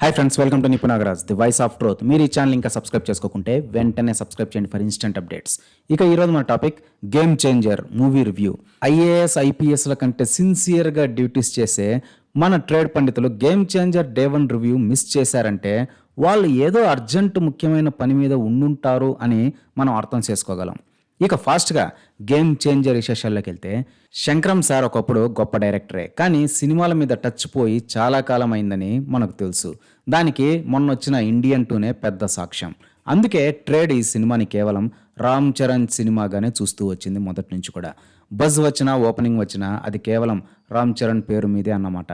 Hi friends welcome to Nipunagaraj the voice of truth మీరు ఈ channel ఇంకా subscribe చేసుకోకుంటే వెంటనే సబ్స్క్రైబ్ చేయండి ఫర్ ఇన్స్టెంట్ అప్డేట్స్ ఇక ఈరోజు మన topic game changer movie review IAS ఐపీఎస్ల కంటే సిన్సియర్గా డ్యూటీస్ చేసే మన ట్రేడ్ పండితులు game changer day one review miss చేశారంటే వాళ్ళు ఏదో అర్జెంట్ ముఖ్యమైన పని మీద ఉండుంటారు అని మనం అర్థం చేసుకోగలం. ఇక ఫాస్ట్గా గేమ్ చేంజర్ విశేషాల్లోకి వెళ్తే శంకరం సార్ ఒకప్పుడు గొప్ప డైరెక్టరే కానీ సినిమాల మీద టచ్ పోయి చాలా కాలం అయిందని మనకు తెలుసు. దానికి మొన్న వచ్చిన ఇండియన్ టూనే పెద్ద సాక్ష్యం. అందుకే ట్రేడ్ ఈ సినిమాని కేవలం రామ్ చరణ్ సినిమాగానే చూస్తూ వచ్చింది మొదటి నుంచి కూడా. బజ్ వచ్చినా ఓపెనింగ్ వచ్చినా అది కేవలం రామ్ చరణ్ పేరు మీదే అన్నమాట.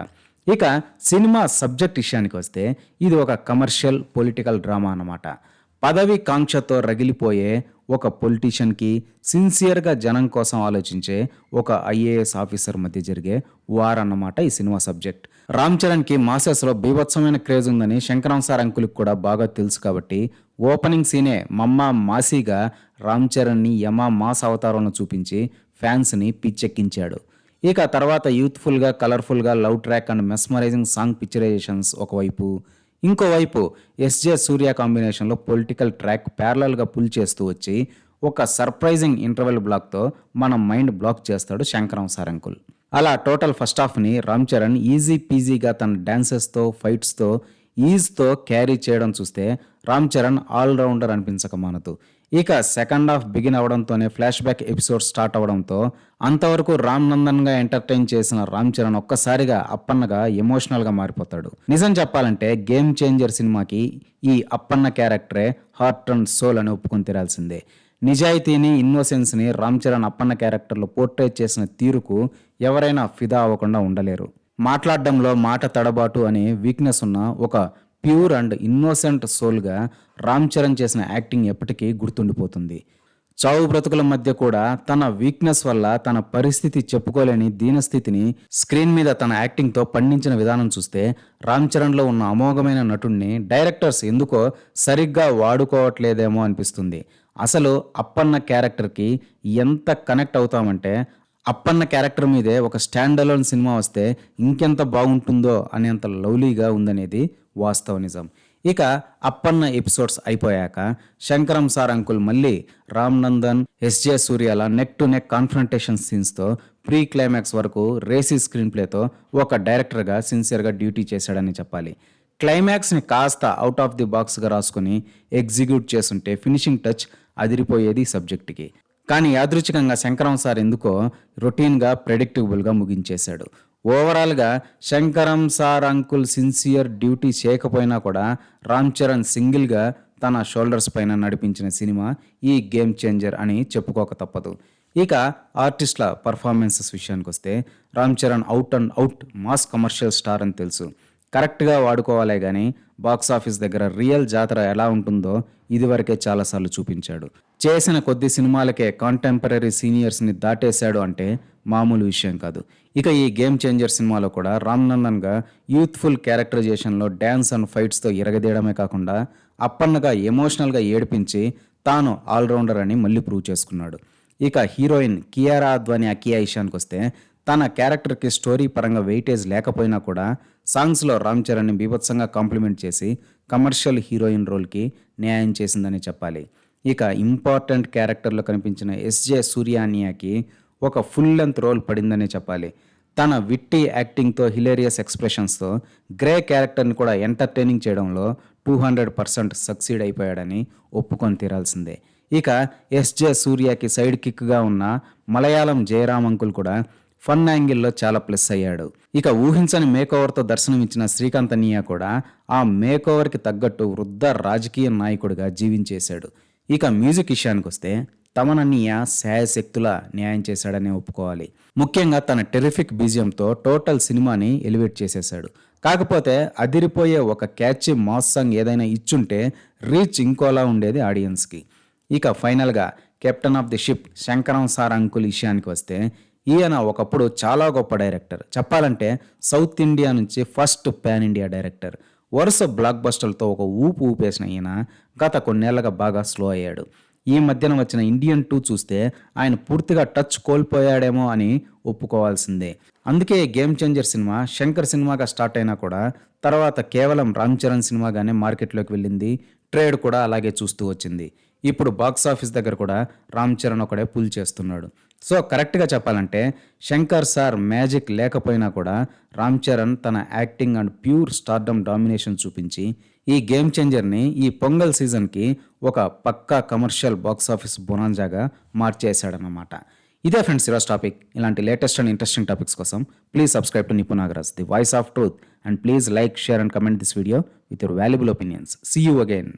ఇక సినిమా సబ్జెక్ట్ విషయానికి వస్తే ఇది ఒక కమర్షియల్ పొలిటికల్ డ్రామా అన్నమాట. పదవి కాంక్షతో రగిలిపోయే ఒక పొలిటీషియన్కి సిన్సియర్గా జనం కోసం ఆలోచించే ఒక ఐఏఎస్ ఆఫీసర్ మధ్య జరిగే వార్ అన్నమాట ఈ సినిమా సబ్జెక్ట్ రామ్ చరణ్కి మాసెస్లో బీభత్సమైన క్రేజ్ ఉందని శంకరం సార్ అంకుల్కి కూడా బాగా తెలుసు కాబట్టి ఓపెనింగ్ సీనే మమ్మ మాసీగా రామ్ చరణ్ని యమా మాస్ అవతారంలో చూపించి ఫ్యాన్స్ని పిచ్చెక్కించాడు. ఇక తర్వాత యూత్ఫుల్గా కలర్ఫుల్గా love track and mesmerising song picturisations ఒకవైపు ఇంకోవైపు ఎస్జే సూర్య కాంబినేషన్లో పొలిటికల్ ట్రాక్ ప్యారలల్గా పుల్ చేస్తూ వచ్చి ఒక సర్ప్రైజింగ్ ఇంటర్వెల్ బ్లాక్తో మన మైండ్ బ్లాక్ చేస్తాడు శంకరం సార్ అంకుల్. అలా టోటల్ ఫస్ట్ హాఫ్ని రామ్ చరణ్ ఈజీ పీజీగా తన డ్యాన్సెస్తో ఫైట్స్తో ఈజ్తో క్యారీ చేయడం చూస్తే రామ్ చరణ్ ఆల్రౌండర్ అనిపించక మానదు. ఇక సెకండ్ హాఫ్ బిగిన్ అవడంతోనే ఫ్లాష్ బ్యాక్ ఎపిసోడ్ స్టార్ట్ అవడంతో అంతవరకు రామ్ నందన్గా ఎంటర్టైన్ చేసిన రామ్ చరణ్ ఒక్కసారిగా అప్పన్నగా ఎమోషనల్గా మారిపోతాడు. నిజం చెప్పాలంటే గేమ్ చేంజర్ సినిమాకి ఈ అప్పన్న క్యారెక్టరే హార్ట్ అండ్ సోల్ అని ఒప్పుకొని తీరాల్సిందే. నిజాయితీని ఇన్నోసెన్స్ని రామ్ చరణ్ అప్పన్న క్యారెక్టర్లో పోర్ట్రేట్ చేసిన తీరుకు ఎవరైనా ఫిదా అవ్వకుండా ఉండలేరు. మాట్లాడడంలో మాట తడబాటు అనే వీక్నెస్ ఉన్న ఒక ప్యూర్ అండ్ ఇన్నోసెంట్ సోల్గా రామ్ చరణ్ చేసిన యాక్టింగ్ ఎప్పటికీ గుర్తుండిపోతుంది. చావు బ్రతుకుల మధ్య కూడా తన వీక్నెస్ వల్ల తన పరిస్థితి చెప్పుకోలేని దీనస్థితిని స్క్రీన్ మీద తన యాక్టింగ్తో పండించిన విధానం చూస్తే రామ్ చరణ్లో ఉన్న అమోఘమైన నటుణ్ణి డైరెక్టర్స్ ఎందుకో సరిగ్గా వాడుకోవట్లేదేమో అనిపిస్తుంది. అసలు అప్పన్న క్యారెక్టర్కి ఎంత కనెక్ట్ అవుతామంటే అప్పన్న క్యారెక్టర్ మీదే ఒక స్టాండ్ అలోన్ సినిమా వస్తే ఇంకెంత బాగుంటుందో అనేంత లవ్లీగా ఉందనేది వాస్తవ నిజం. ఇక అప్పన్న ఎపిసోడ్స్ అయిపోయాక శంకరం సార్ అంకుల్ మళ్ళీ రామ్ నందన్ ఎస్జే సూర్యాల నెక్ టు నెక్ కాన్ఫ్రంటేషన్ సీన్స్తో ప్రీ క్లైమాక్స్ వరకు రేసీ స్క్రీన్ ప్లేతో ఒక డైరెక్టర్గా సిన్సియర్గా డ్యూటీ చేశాడని చెప్పాలి. క్లైమాక్స్ని కాస్త అవుట్ ఆఫ్ ది బాక్స్గా రాసుకుని ఎగ్జిక్యూట్ చేస్తుంటే ఫినిషింగ్ టచ్ అదిరిపోయేది సబ్జెక్ట్కి కానీ యాదృచ్ఛికంగా శంకరం సార్ ఎందుకో రొటీన్గా ప్రెడిక్టబుల్గా ముగించేశాడు. ఓవరాల్గా Shankaram sir uncle sincere duty చేయకపోయినా కూడా రామ్ చరణ్ సింగిల్గా తన షోల్డర్స్ పైన నడిపించిన సినిమా ఈ గేమ్ చేంజర్ అని చెప్పుకోక తప్పదు. ఇక ఆర్టిస్ట్ల పర్ఫార్మెన్సెస్ విషయానికి వస్తే Ram Charan out and out mass commercial star అని తెలుసు. కరెక్ట్గా వాడుకోవాలే కానీ బాక్స్ ఆఫీస్ దగ్గర రియల్ జాతర ఎలా ఉంటుందో ఇదివరకే చాలాసార్లు చూపించాడు. చేసిన కొద్ది సినిమాలకే కాంటెంపరీ సీనియర్స్ని దాటేశాడు అంటే మామూలు విషయం కాదు. ఇక ఈ గేమ్ చేంజర్ సినిమాలో కూడా రామ్ నందన్గా యూత్ఫుల్ క్యారెక్టరైజేషన్లో డ్యాన్స్ అండ్ ఫైట్స్తో ఇరగదీయడమే కాకుండా అప్పన్నగా ఎమోషనల్గా ఏడిపించి తాను ఆల్రౌండర్ అని మళ్ళీ ప్రూవ్ చేసుకున్నాడు. ఇక హీరోయిన్ కియారా అద్వాని అకియా విషయానికి వస్తే తన క్యారెక్టర్కి స్టోరీ పరంగా వెయిటేజ్ లేకపోయినా కూడా సాంగ్స్లో రామ్ చరణ్ని బీభత్సంగా కాంప్లిమెంట్ చేసి కమర్షియల్ హీరోయిన్ రోల్కి న్యాయం చేసిందని చెప్పాలి. ఇక ఇంపార్టెంట్ క్యారెక్టర్లో కనిపించిన ఎస్జే సూర్యానియాకి ఒక ఫుల్ లెంత్ రోల్ పడిందనే చెప్పాలి. తన విట్టి యాక్టింగ్తో హిలేరియస్ ఎక్స్ప్రెషన్స్తో గ్రే క్యారెక్టర్ని కూడా ఎంటర్టైనింగ్ చేయడంలో టూ హండ్రెడ్ పర్సెంట్ సక్సీడ్ అయిపోయాడని ఒప్పుకొని తీరాల్సిందే. ఇక ఎస్జే సూర్యకి సైడ్ కిక్గా ఉన్న మలయాళం జయరామ్ అంకుల్ కూడా ఫన్ యాంగిల్లో చాలా ప్లస్ అయ్యాడు. ఇక ఊహించని మేకోవర్తో దర్శనమిచ్చిన శ్రీకాంత్ అన్నయ్య కూడా ఆ మేకోవర్కి తగ్గట్టు వృద్ధ రాజకీయ నాయకుడిగా జీవించేశాడు. ఇక మ్యూజిక్ విషయానికి వస్తే తమనన్నయ్య శాయశక్తుల న్యాయం చేశాడనే ఒప్పుకోవాలి. ముఖ్యంగా తన టెరిఫిక్ బీజియంతో టోటల్ సినిమాని ఎలివేట్ చేసేశాడు. కాకపోతే అదిరిపోయే ఒక క్యాచ్ మాస్ సాంగ్ ఏదైనా ఇచ్చుంటే రీచ్ ఇంకోలా ఉండేది ఆడియన్స్కి. ఇక ఫైనల్గా captain of the ship Shankaram sir uncle విషయానికి వస్తే ఈయన ఒకప్పుడు చాలా గొప్ప డైరెక్టర్. చెప్పాలంటే సౌత్ ఇండియా నుంచి ఫస్ట్ పాన్ ఇండియా డైరెక్టర్. వరుస బ్లాక్ బస్టర్లతో ఒక ఊపు ఊపేసిన ఈయన గత కొన్నేళ్ళుగా బాగా స్లో అయ్యాడు. ఈ మధ్యన వచ్చిన ఇండియన్ టూ చూస్తే ఆయన పూర్తిగా టచ్ కోల్పోయాడేమో అని ఒప్పుకోవాల్సిందే. అందుకే గేమ్ చేంజర్ సినిమా శంకర్ సినిమాగా స్టార్ట్ అయినా కూడా తర్వాత కేవలం రామ్ చరణ్ సినిమాగానే మార్కెట్లోకి వెళ్ళింది. ట్రేడ్ కూడా అలాగే చూస్తూ వచ్చింది. ఇప్పుడు బాక్స్ ఆఫీస్ దగ్గర కూడా రామ్ చరణ్ ఒకడే పుల్ చేస్తున్నాడు. సో కరెక్ట్గా చెప్పాలంటే శంకర్ సార్ మ్యాజిక్ లేకపోయినా కూడా రామ్ చరణ్ తన acting and pure stardom domination చూపించి ఈ గేమ్ చేంజర్ని ఈ పొంగల్ సీజన్కి ఒక పక్కా కమర్షియల్ బాక్స్ ఆఫీస్ బొనాంజాగా మార్చేశాడనమాట ఇదే ఫ్రెండ్స్ ఈరోజు టాపిక్. ఇలాంటి లేటెస్ట్ అండ్ ఇంట్రెస్టింగ్ టాపిక్స్ కోసం please subscribe to Nipunagaraj the voice of truth. And please like share and comment this video with your valuable opinions. See you again